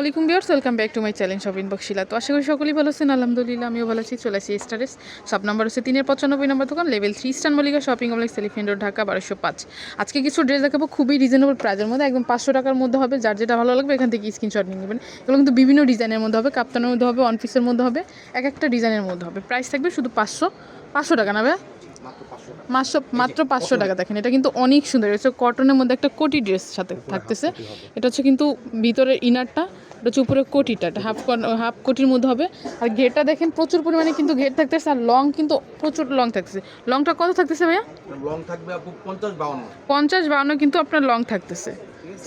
আলাইকুম বিয়ার্স welcome back to my challenge shopping বক্সিলা তো আশা করি সকলেই ভালো আছেন, আলহামদুলিল্লাহ, আমিও ভালো আছি, চলে আসি স্টারেস। সব নাম্বার হচ্ছে তিনের পঁচানব্বই নম্বর দোকান, level three Eastern Mallika shopping complex, elephant road, Dhaka, বারোশো পাঁচ। আজকে কিছু ড্রেস দেখাবো খুবই রিজনেবল প্রাইজের মধ্যে, একদম পাঁচশো টাকার মধ্যে হবে, যার যেটা ভালো লাগবে এখান থেকে স্ক্রিনশট নিয়ে নেবেন। এগুলো কিন্তু বিভিন্ন ডিজাইনের মধ্যে হবে, কাপ্তানের মধ্যে হবে ওয়ান পিসের মধ্যে হবে, এক একটা ডিজাইনের মধ্যে হবে। প্রাইস থাকবে শুধু পাঁচশো পাঁচশো টাকা না ভাইয়া? মাত্র মাত্র পাঁচশো টাকা দেখেন এটা কিন্তু অনেক সুন্দর। এটা কটনের মধ্যে একটা কোটি ড্রেস সাথে থাকতেছে। এটা হচ্ছে কিন্তু ভিতরের ইনারটা এটা হচ্ছে উপরে কোটিটা। এটা হাফ হাফ কোটির মধ্যে হবে। আর ঘেরটা দেখেন প্রচুর পরিমাণে কিন্তু ঘের থাকতেছে আর লং কিন্তু প্রচুর লং থাকতেছে। লংটা কত থাকতেছে ভাইয়া? লং থাকবে পঞ্চাশ বাউন্ন। পঞ্চাশ বাউন্ন কিন্তু আপনার লং থাকতেছে।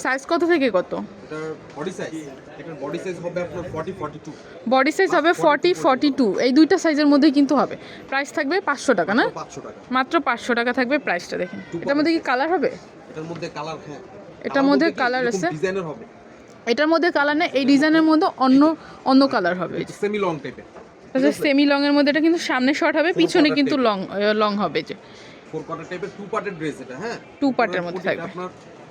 সাইজ কত থেকে কত? বডি সাইজ বডি সাইজ হবে আপনার forty forty two body size হবে ফর্টি ফর্টি টু এই দুইটা সাইজের মধ্যেই কিন্তু হবে। প্রাইস থাকবে পাঁচশো টাকা না? পাঁচশো টাকা। মাত্র পাঁচশো টাকা থাকবে প্রাইসটা দেখেন। এটার মধ্যে কি কালার হবে? এটার মধ্যে কালার হ্যাঁ। এটার মধ্যে colour আছে? ডিজাইনের হবে। এটার মধ্যে কালার নেই এই ডিজাইনের মধ্যে অন্য অন্য কালার হবে। সেমি লং টাইপের সেমি লং এর মধ্যে এটা কিন্তু সামনে শর্ট হবে পিছনে কিন্তু লং লং হবে যে। ফোর কোয়ার্টার টাইপের টু পার্টের ড্রেস এটা হ্যাঁ? Part এর মধ্যে থাকবে। আপনার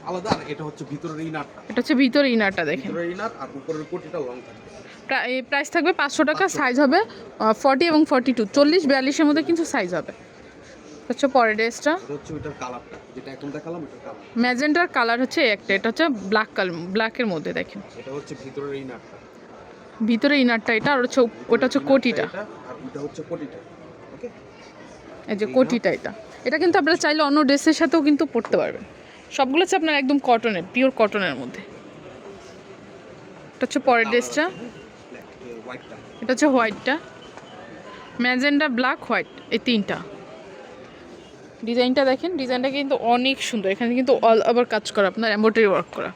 আলাদা আর এটা হচ্ছে ভিতরের ইনারটা। এটা হচ্ছে ভিতরে ইনারটা দেখেন। ভিতরের ইনার আর উপরের কোটিটা লং থাকবে। প্রাইস থাকবে পাঁচশো টাকা সাইজ হবে ফর্টি এবং ফর্টি টু চল্লিশ বিয়াল্লিশের মধ্যে কিন্তু সাইজ হবে। হচ্ছে পরের ড্রেসটা। হচ্ছে ওইটার কালারটা যেটা এখন দেখালাম এটার কালার ম্যাজেন্টার কালার হচ্ছে একটা এটা হচ্ছে ব্ল্যাক কালার ব্ল্যাকের মধ্যে দেখেন। এটা হচ্ছে ভিতরের ইনারটা। ভিতরে ইনারটা এটা আর হচ্ছে ওটা হচ্ছে কোটিটা। আর এটা হচ্ছে কোটিটা ওকে এই যে কোটিটা এটা। এটা কিন্তু আপনারা চাইলে অন্য ড্রেসের সাথেও কিন্তু পরতে পারবেন। সবগুলো হচ্ছে আপনার একদম কটনের পিওর কটনের মধ্যে। এটা হচ্ছে পরের ড্রেসটা। এটা হচ্ছে হোয়াইটটা ম্যাজেন্ডা ব্ল্যাক হোয়াইট এই তিনটা। ডিজাইনটা দেখেন, ডিজাইনটা কিন্তু অনেক সুন্দর। এখানে কিন্তু অল ওভার কাজ করা, আপনার এম্ব্রয়ডারি ওয়ার্ক করা।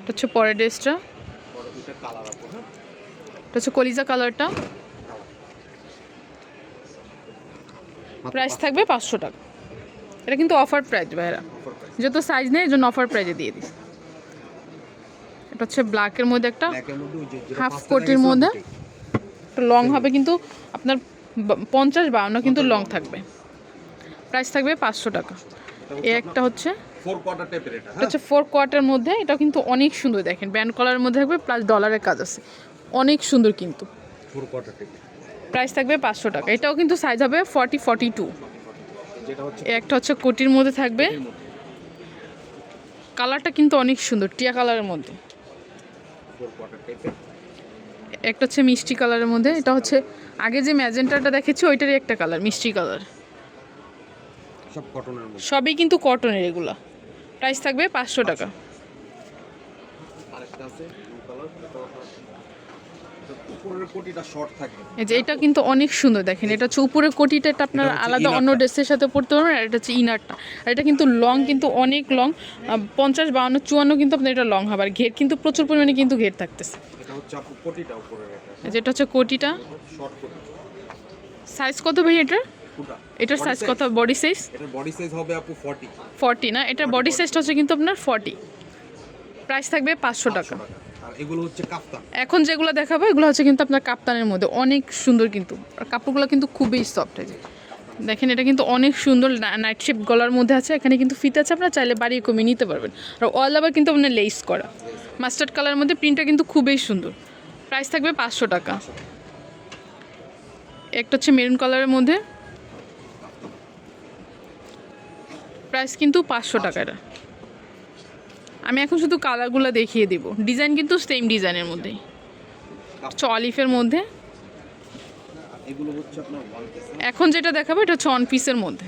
এটা হচ্ছে পরের ড্রেসটা। এটা হচ্ছে কলিজা কালারটা প্রাইস থাকবে পাঁচশো টাকা। এটা কিন্তু অফার প্রাইস ভাইরা। যেহেতু সাইজ নেই এই জন্য অফার প্রাইজে দিয়ে দিস এটা হচ্ছে ব্ল্যাকের মধ্যে একটা হাফ কোটের মধ্যে। লং হবে কিন্তু আপনার পঞ্চাশ বাউন্ন কিন্তু লং থাকবে। প্রাইস থাকবে পাঁচশো টাকা। এ একটা হচ্ছে হ্যাঁ হচ্ছে ফোর কোয়ার্টার মধ্যে এটা কিন্তু অনেক সুন্দর দেখেন। ব্যান্ড কলারের মধ্যে থাকবে প্লাস ডলারের কাজ আছে। অনেক সুন্দর কিন্তু। ফোর কোয়ার্টার প্রাইস থাকবে পাঁচশো টাকা। এটাও কিন্তু সাইজ হবে ফর্টি ফর্টি টু একটা হচ্ছে কোটির মধ্যে থাকবে। কালারটা কিন্তু অনেক সুন্দর টিয়া কালারের মধ্যে। একটা হচ্ছে মিষ্টি কালারের মধ্যে এটা হচ্ছে আগে যে ম্যাজেন্টাটা দেখেছি ওইটারই একটা কালার মিষ্টি কালার সব কটনের সবই কিন্তু কটনের এগুলো। প্রাইস থাকবে পাঁচশো টাকা আরেকটা আছে ব্লু কালার উপরের কোটিটা শর্ট থাকবে এই যে এটা কিন্তু অনেক সুন্দর দেখেন এটা হচ্ছে উপরের কোটিটা এটা আপনার আলাদা অন্য ড্রেসের সাথে পড়তে পারবেন আর এটা হচ্ছে ইনারটা আর এটা কিন্তু লং কিন্তু অনেক লং পঞ্চাশ বাউন্ন চুয়ান্ন কিন্তু আপনার এটা লং হবে আর ঘের কিন্তু প্রচুর পরিমাণে কিন্তু ঘের থাকতেছে। যেটা হচ্ছে কোটিটা সাইজ কত ভাই এটার? এটার সাইজ কত? বডি সাইজ এটার বডি সাইজ হবে আপু 40 ফর্টি না? এটার বডি সাইজটা হচ্ছে কিন্তু আপনার ফর্টি প্রাইস থাকবে পাঁচশো টাকা। আর এগুলো হচ্ছে এখন যেগুলো দেখাবো, এগুলো হচ্ছে কিন্তু আপনার কাপ্তানের মধ্যে। অনেক সুন্দর কিন্তু। কাপড়গুলো কিন্তু খুবই সফট আছে দেখেন, এটা কিন্তু অনেক সুন্দর নাইট শেপ গলার মধ্যে আছে। এখানে কিন্তু ফিতে আছে আপনারা, চাইলে বাড়িয়ে কমিয়ে নিতে পারবেন। আর অল ওভার কিন্তু আপনার লেস করা। মাস্টার্ড কালারের মধ্যে প্রিন্টটা কিন্তু খুবই সুন্দর। প্রাইস থাকবে পাঁচশো টাকা। একটা হচ্ছে মেরুন কালারের মধ্যে। প্রাইস কিন্তু পাঁচশো টাকা এটা। আমি এখন শুধু কালারগুলো দেখিয়ে দিব। ডিজাইন কিন্তু সেম ডিজাইনের মধ্যেই। হচ্ছে অলিফের মধ্যে। ওয়ান এখন যেটা দেখাবো এটা হচ্ছে অন পিসের মধ্যে।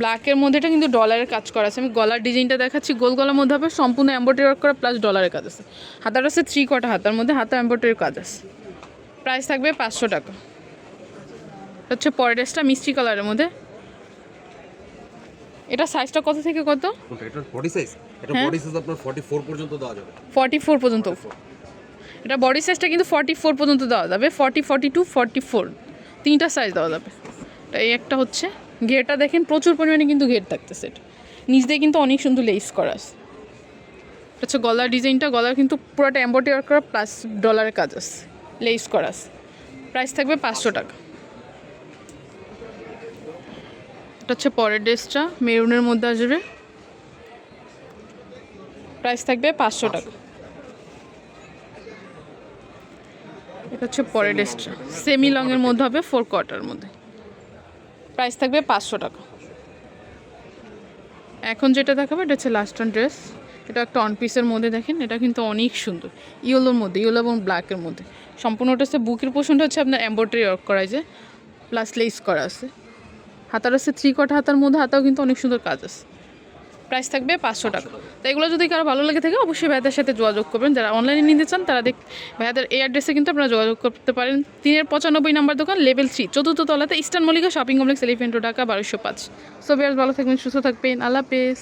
ব্ল্যাকের মধ্যে এটা কিন্তু ডলারের কাজ করা আছে। আমি গলার ডিজাইনটা দেখাচ্ছি। গোল গলার মধ্যে হবে, সম্পূর্ণ এম্ব্রয়ডারি ওয়ার্ক করা প্লাস ডলারের কাজ আছে। হাতার আছে থ্রি কটা হাতার মধ্যে হাতা এম্ব্রয়ডারির কাজ আছে। প্রাইস থাকবে পাঁচশো টাকা। হচ্ছে পরের ড্রেসটা মিষ্টি কালারের মধ্যে। এটা সাইজটা কত থেকে কত? এটার বডি সাইজ এটা। বডি সাইজ আপনার 44 পর্যন্ত দেওয়া যাবে। ফর্টি ফোর পর্যন্ত। এটা বডি সাইজটা কিন্তু ফর্টি ফোর পর্যন্ত দেওয়া যাবে। Forty forty two forty four তিনটা সাইজ দেওয়া যাবে। এটা এই একটা হচ্ছে। ঘেরটা দেখেন প্রচুর পরিমাণে কিন্তু ঘের থাকতেছে এটা। নিচ দিয়ে কিন্তু অনেক সুন্দর লেস করা আছে। এটা হচ্ছে গলার ডিজাইনটা। গলার কিন্তু পুরোটা এম্বয়ডারি ওয়ার্ক করা প্লাস ডলারের কাজ আছে। লেস করা আছে। প্রাইস থাকবে পাঁচশো টাকা। একটা হচ্ছে পরের ড্রেসটা মেরুনের মধ্যে আসবে। প্রাইস থাকবে পাঁচশো টাকা। এটা হচ্ছে পরের ড্রেসটা। সেমি লংয়ের মধ্যে হবে ফোর কোয়ার্টার মধ্যে। প্রাইস থাকবে পাঁচশো টাকা। এখন যেটা দেখাবো এটা হচ্ছে লাস্ট অন ড্রেস এটা একটা অন পিসের মধ্যে দেখেন এটা কিন্তু অনেক সুন্দর। ইয়েলোর মধ্যে ইয়েলো এবং ব্ল্যাকের মধ্যে। সম্পূর্ণটা হচ্ছে বুকের পোষণটা হচ্ছে আপনার এম্ব্রয়ডারি ওয়ার্ক করা আছে প্লাস লেস করা আছে। হাতার আছে থ্রি কট হাতার মধ্যে হাতাও কিন্তু অনেক সুন্দর কাজ আছে। প্রাইস থাকবে পাঁচশো টাকা। তো এগুলো যদি কারও ভালো লেগে থাকে, অবশ্যই ভাইয়াদের সাথে যোগাযোগ করবেন। যারা অনলাইনে নিতে চান, তারা দেখ ভাইয়াদের এই অ্যাড্রেসে কিন্তু আপনারা যোগাযোগ করতে পারেন। তিনের পঁচানব্বই নাম্বার দোকান লেভেল থ্রি চতুর্থ তলাতে Eastern Mallika shopping complex এলিফেন্টো Dhaka, বারোশো পাঁচ। সো ভালো থাকবেন, সুস্থ থাকবেন। আল্লাহ হাফেজ।